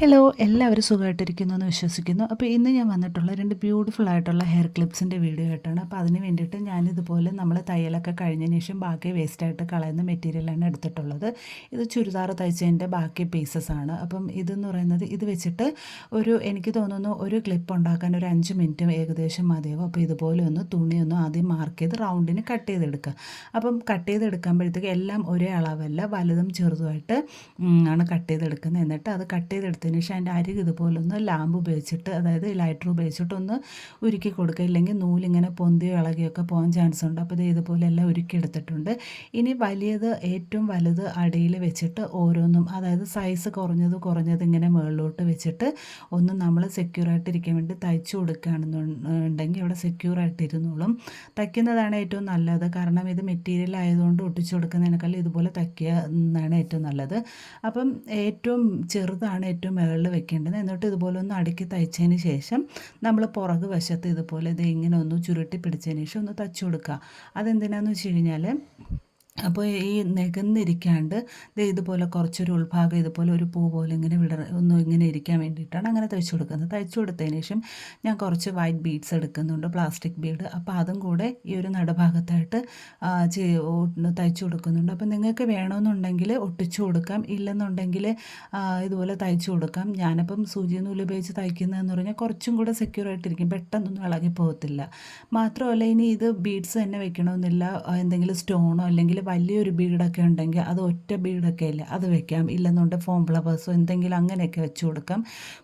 Hello എല്ലാവരും സുഖമായിട്ടിരിക്കുന്നു എന്ന് വിശ്വസിക്കുന്നു. അപ്പോൾ ഇന്ന് ഞാൻ വന്നിട്ടുള്ള രണ്ട് ബ്യൂട്ടിഫുൾ ആയിട്ടുള്ള ഹെയർ ക്ലിപ്സിന്റെ വീഡിയോ ആയിട്ടാണ്. അപ്പോൾ അതിന് വേണ്ടിയിട്ട് ഞാനിതുപോലെ നമ്മൾ തയ്യലൊക്കെ കഴിഞ്ഞതിന് ശേഷം ബാക്കി വേസ്റ്റായിട്ട് കളയുന്ന മെറ്റീരിയലാണ് എടുത്തിട്ടുള്ളത്. ഇത് ചുരിദാർ തയ്ച്ചതിന്റെ ബാക്കി പീസസ് ആണ്. അപ്പം ഇതെന്ന് പറയുന്നത് ഇത് വെച്ചിട്ട് ഒരു എനിക്ക് തോന്നുന്നു ഒരു ക്ലിപ്പ് ഉണ്ടാക്കാൻ ഒരു അഞ്ച് മിനിറ്റ് ഏകദേശം മതിയാവും. അപ്പോൾ ഇതുപോലെ ഒന്ന് തുണിയൊന്ന് ആദ്യം മാർക്ക് ചെയ്ത് റൗണ്ടിന് കട്ട് ചെയ്തെടുക്കുക. അപ്പം കട്ട് ചെയ്തെടുക്കുമ്പോഴത്തേക്ക് എല്ലാം ഒരേ അളവല്ല വലുതും ചെറുതുമായിട്ട് ആണ് കട്ട് ചെയ്തെടുക്കുന്നത്. എന്നിട്ട് അത് കട്ട് ചെയ്തെടുത്ത് എടുത്തതിന് ശേഷം അതിന്റെ ഇതുപോലെ ഇതുപോലൊന്ന് ലാമ്പ് ഉപയോഗിച്ചിട്ട് അതായത് ലൈറ്റർ ഉപയോഗിച്ചിട്ടൊന്ന് ഉരുക്കി കൊടുക്കുക. ഇല്ലെങ്കിൽ നൂലിങ്ങനെ പൊന്തിയോ ഇളകിയൊക്കെ പോകാൻ ചാൻസ് ഉണ്ട്. അപ്പോൾ ഇത് ഇതുപോലെ എല്ലാം ഉരുക്കി എടുത്തിട്ടുണ്ട്. ഇനി വലിയത് ഏറ്റവും വലുത് അടിയിൽ വെച്ചിട്ട് ഓരോന്നും അതായത് സൈസ് കുറഞ്ഞത് കുറഞ്ഞത് ഇങ്ങനെ മുകളിലോട്ട് വെച്ചിട്ട് ഒന്ന് നമ്മൾ സെക്യൂർ ഇരിക്കാൻ വേണ്ടി തയ്ച്ചു കൊടുക്കുകയാണെന്നുണ്ടെങ്കിൽ അവിടെ സെക്യൂർ ആയിട്ടിരുന്നോളും തയ്ക്കുന്നതാണ് ഏറ്റവും നല്ലത്. കാരണം ഇത് മെറ്റീരിയൽ ആയതുകൊണ്ട് ഒട്ടിച്ചു കൊടുക്കുന്നതിനേക്കാൾ ഇതുപോലെ തയ്ക്കുക എന്നാണ് ഏറ്റവും നല്ലത്. അപ്പം ഏറ്റവും ചെറുതാണ് ഏറ്റവും മുകളിൽ വെക്കേണ്ടത്. എന്നിട്ട് ഇതുപോലെ ഒന്ന് അടുക്കി തയ്ച്ചതിന് ശേഷം നമ്മൾ പുറക് വശത്ത് ഇതുപോലെ ഇത് ഇങ്ങനെ ഒന്ന് ചുരുട്ടി പിടിച്ചതിന് ശേഷം ഒന്ന് തച്ചു കൊടുക്കുക. അതെന്തിനാന്ന് വെച്ച് കഴിഞ്ഞാൽ അപ്പോൾ ഈ നികന്നിരിക്കാണ്ട് ഇതുപോലെ കുറച്ചൊരു ഉൾഭാഗം ഇതുപോലെ ഒരു പൂ പോലെ ഇങ്ങനെ വിടർ ഒന്ന് ഇങ്ങനെ ഇരിക്കാൻ വേണ്ടിയിട്ടാണ് അങ്ങനെ തയ്ച്ചു കൊടുക്കുന്നത്. തയ്ച്ചു കൊടുത്തതിന് ശേഷം ഞാൻ കുറച്ച് വൈറ്റ് ബീഡ്സ് എടുക്കുന്നുണ്ട് പ്ലാസ്റ്റിക് ബീഡ് അപ്പോൾ അതും കൂടെ ഈ ഒരു നടുഭാഗത്തായിട്ട് തയ്ച്ചു കൊടുക്കുന്നുണ്ട്. അപ്പോൾ നിങ്ങൾക്ക് വേണമെന്നുണ്ടെങ്കിൽ ഒട്ടിച്ചു കൊടുക്കാം ഇല്ലെന്നുണ്ടെങ്കിൽ ഇതുപോലെ തയ്ച്ചു കൊടുക്കാം. ഞാനപ്പം സൂചി നൂൽ ഉപയോഗിച്ച് തയ്ക്കുന്നതെന്ന് പറഞ്ഞാൽ കുറച്ചും കൂടെ സെക്യൂർ ആയിട്ടിരിക്കും പെട്ടെന്നൊന്നും ഇളകി പോകത്തില്ല. മാത്രമല്ല ഇനി ഇത് ബീഡ്സ് തന്നെ വെക്കണമെന്നില്ല എന്തെങ്കിലും സ്റ്റോണോ അല്ലെങ്കിൽ വലിയൊരു ബീഡൊക്കെ ഉണ്ടെങ്കിൽ അത് ഒറ്റ ബീഡൊക്കെ ഇല്ല. അത് വെക്കാം. ഇല്ലെന്നുണ്ടെങ്കിൽ ഫോം ഫ്ലവേഴ്സോ എന്തെങ്കിലും അങ്ങനെയൊക്കെ വെച്ച് കൊടുക്കാം.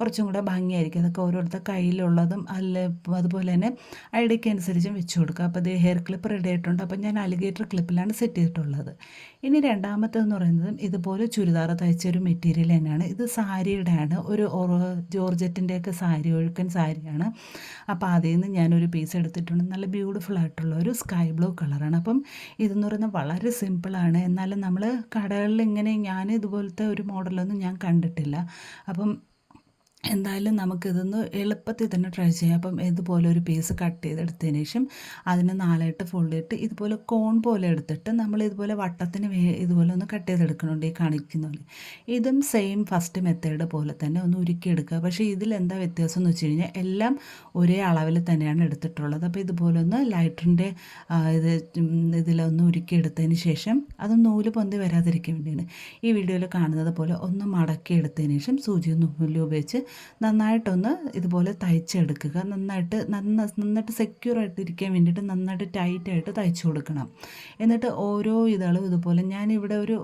കുറച്ചും കൂടെ ഭംഗിയായിരിക്കും. അതൊക്കെ ഓരോരുത്തർ കയ്യിലുള്ളതും അല്ല അതുപോലെ തന്നെ ഐഡിയക്ക് അനുസരിച്ചും വെച്ച് കൊടുക്കുക അപ്പോൾ ഇത് ഹെയർ ക്ലിപ്പ് റെഡി ആയിട്ടുണ്ട്. അപ്പോൾ ഞാൻ അലിഗേറ്റർ ക്ലിപ്പിലാണ് സെറ്റ് ചെയ്തിട്ടുള്ളത്. ഇനി രണ്ടാമത്തേന്ന് പറയുന്നത് ഇതുപോലെ ചുരിദാർ തയ്ച്ചൊരു മെറ്റീരിയൽ തന്നെയാണ്. ഇത് സാരിയുടെ ആണ് ഒരു ജോർജറ്റിന്റെയൊക്കെ സാരി ഒഴുക്കൻ സാരിയാണ്. അപ്പോൾ അതിൽ നിന്ന് ഞാനൊരു പീസ് എടുത്തിട്ടുണ്ട്. നല്ല ബ്യൂട്ടിഫുൾ ആയിട്ടുള്ള ഒരു സ്കൈ ബ്ലൂ കളറാണ് അപ്പം ഇതെന്ന് പറയുന്നത് വളരെ വളരെ സിമ്പിളാണ്. എന്നാലും നമ്മൾ കടകളിൽ ഇങ്ങനെ ഞാൻ ഇതുപോലത്തെ ഒരു മോഡലൊന്നും ഞാൻ കണ്ടിട്ടില്ല. അപ്പം എന്തായാലും നമുക്കിതൊന്ന് എളുപ്പത്തിൽ തന്നെ ട്രൈ ചെയ്യാം. അപ്പം ഇതുപോലെ ഒരു പീസ് കട്ട് ചെയ്തെടുത്തതിന് ശേഷം അതിനെ നാലായിട്ട് ഫോൾഡ് ചെയ്തിട്ട് ഇതുപോലെ കോൺ പോലെ എടുത്തിട്ട് നമ്മൾ ഇതുപോലെ വട്ടത്തിന് ഇതുപോലെ ഒന്ന് കട്ട് ചെയ്തെടുക്കണുണ്ട് ഈ കാണിക്കുന്ന പോലെ. ഇതും സെയിം ഫസ്റ്റ് മെത്തേഡ് പോലെ തന്നെ ഒന്ന് ഉരുക്കിയെടുക്കുക. പക്ഷേ ഇതിലെന്താ വ്യത്യാസം എന്ന് വെച്ച് കഴിഞ്ഞാൽ എല്ലാം ഒരേ അളവിൽ തന്നെയാണ് എടുത്തിട്ടുള്ളത്. അപ്പോൾ ഇതുപോലെ ഒന്ന് ലൈറ്ററിന്റെ ഇത് ഇതിലൊന്ന് ഉരുക്കിയെടുത്തതിന് ശേഷം അത് നൂൽ പൊന്തി വരാതിരിക്കാൻ വേണ്ടിയാണ് ഈ വീഡിയോയിൽ കാണുന്നത് പോലെ ഒന്ന് മടക്കി എടുത്തതിന് ശേഷം സൂചി നൂൽ ഉപയോഗിച്ച് നന്നായിട്ടൊന്ന് ഇതുപോലെ തയ്ച്ചെടുക്കുക. നന്നായിട്ട് നന്ന നന്നായിട്ട് സെക്യൂർ ആയിട്ട് ഇരിക്കാൻ വേണ്ടിയിട്ട് നന്നായിട്ട് ടൈറ്റായിട്ട് തയ്ച്ചു കൊടുക്കണം. എന്നിട്ട് ഓരോ ഇതളും ഇതുപോലെ ഞാനിവിടെ ഒരു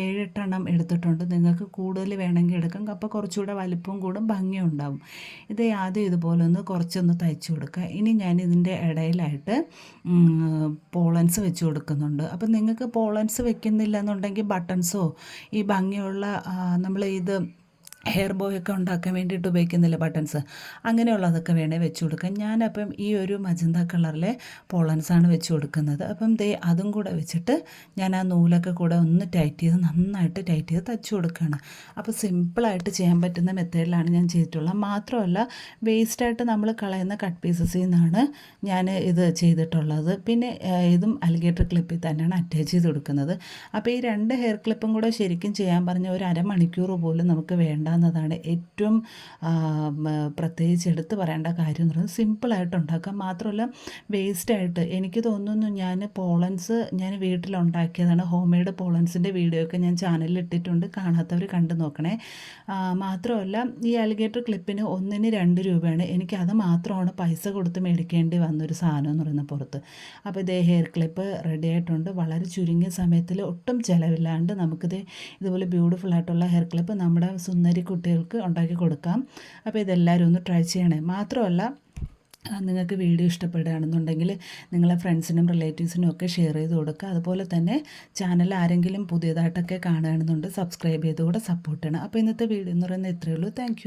ഏഴെട്ടെണ്ണം എടുത്തിട്ടുണ്ട്. നിങ്ങൾക്ക് കൂടുതൽ വേണമെങ്കിൽ എടുക്കാം. അപ്പോൾ കുറച്ചുകൂടെ വലിപ്പവും കൂടും ഭംഗിയും ഉണ്ടാവും. ഇത് ആദ്യം ഇതുപോലെ ഒന്ന് കുറച്ചൊന്ന് തയ്ച്ചു കൊടുക്കുക. ഇനി ഞാൻ ഇതിന്റെ ഇടയിലായിട്ട് പോളൻസ് വെച്ച് കൊടുക്കുന്നുണ്ട്. അപ്പം നിങ്ങൾക്ക് പോളൻസ് വെക്കുന്നില്ല എന്നുണ്ടെങ്കിൽ ബട്ടൺസോ ഈ ഭംഗിയുള്ള നമ്മൾ ഇത് ഹെയർ ബോയ് ഒക്കെ ഉണ്ടാക്കാൻ വേണ്ടിയിട്ട് ഉപയോഗിക്കുന്നില്ല ബട്ടൺസ് അങ്ങനെയുള്ളതൊക്കെ വേണേൽ വെച്ച് കൊടുക്കാം. ഞാനപ്പം ഈ ഒരു മജന്ത കളറിലെ പോളൻസാണ് വെച്ച് കൊടുക്കുന്നത്. അപ്പം ദേ അതും കൂടെ വെച്ചിട്ട് ഞാൻ ആ നൂലൊക്കെ കൂടെ ഒന്ന് ടൈറ്റ് ചെയ്ത് നന്നായിട്ട് ടൈറ്റ് ചെയ്ത് തച്ചു കൊടുക്കുകയാണ്. അപ്പോൾ സിമ്പിളായിട്ട് ചെയ്യാൻ പറ്റുന്ന മെത്തേഡിലാണ് ഞാൻ ചെയ്തിട്ടുള്ളത്. മാത്രമല്ല വേസ്റ്റായിട്ട് നമ്മൾ കളയുന്ന കട്ട് പീസസിൽ നിന്നാണ് ഞാൻ ഇത് ചെയ്തിട്ടുള്ളത്. പിന്നെ ഇതും അലിഗേറ്റർ ക്ലിപ്പിൽ തന്നെയാണ് അറ്റാച്ച് ചെയ്ത് കൊടുക്കുന്നത്. അപ്പോൾ ഈ രണ്ട് ഹെയർ ക്ലിപ്പും കൂടെ ശരിക്കും ചെയ്യാൻ പറഞ്ഞ ഒരു അരമണിക്കൂർ പോലും നമുക്ക് വേണ്ട എന്നതാണ് ഏറ്റവും പ്രത്യേകിച്ച് എടുത്ത് പറയേണ്ട കാര്യം എന്ന് പറയുന്നത് സിമ്പിളായിട്ട് ഉണ്ടാക്കാം മാത്രമല്ല വേസ്റ്റായിട്ട്. എനിക്ക് തോന്നുന്നു ഞാൻ പോളൻസ് ഞാൻ വീട്ടിലുണ്ടാക്കിയതാണ്. ഹോം മെയ്ഡ് പോളൻസിന്റെ വീഡിയോ ഒക്കെ ഞാൻ ചാനലിൽ ഇട്ടിട്ടുണ്ട്. കാണാത്തവർ കണ്ടു നോക്കണേ. മാത്രമല്ല ഈ അലിഗേറ്റർ ക്ലിപ്പിന് ഒന്നിന് രണ്ട് രൂപയാണ്. എനിക്ക് അത് മാത്രമാണ് പൈസ കൊടുത്ത് മേടിക്കേണ്ടി വന്നൊരു സാധനം എന്ന് പറയുന്ന പുറത്ത്. അപ്പോൾ ഇതേ ഹെയർ ക്ലിപ്പ് റെഡി ആയിട്ടുണ്ട്. വളരെ ചുരുങ്ങിയ സമയത്തിൽ ഒട്ടും ചിലവില്ലാണ്ട് നമുക്കിത് ഇതുപോലെ ബ്യൂട്ടിഫുൾ ആയിട്ടുള്ള ഹെയർ ക്ലിപ്പ് നമ്മുടെ സുന്ദരി കുട്ടികൾക്ക് ഉണ്ടാക്കി കൊടുക്കാം. അപ്പോൾ ഇതെല്ലാവരും ഒന്ന് ട്രൈ ചെയ്യണേ. മാത്രമല്ല നിങ്ങൾക്ക് വീഡിയോ ഇഷ്ടപ്പെടുകയാണെന്നുണ്ടെങ്കിൽ നിങ്ങളെ ഫ്രണ്ട്സിനും റിലേറ്റീവ്സിനും ഒക്കെ ഷെയർ ചെയ്ത് കൊടുക്കുക. അതുപോലെ തന്നെ ചാനൽ ആരെങ്കിലും പുതിയതായിട്ടൊക്കെ കാണുകയാണെന്നുണ്ട് സബ്സ്ക്രൈബ് ചെയ്തുകൂടെ സപ്പോർട്ട് ചെയ്യണം. അപ്പോൾ ഇന്നത്തെ വീഡിയോ എന്ന് പറയുന്നത് ഇത്രയേ ഉള്ളൂ. താങ്ക്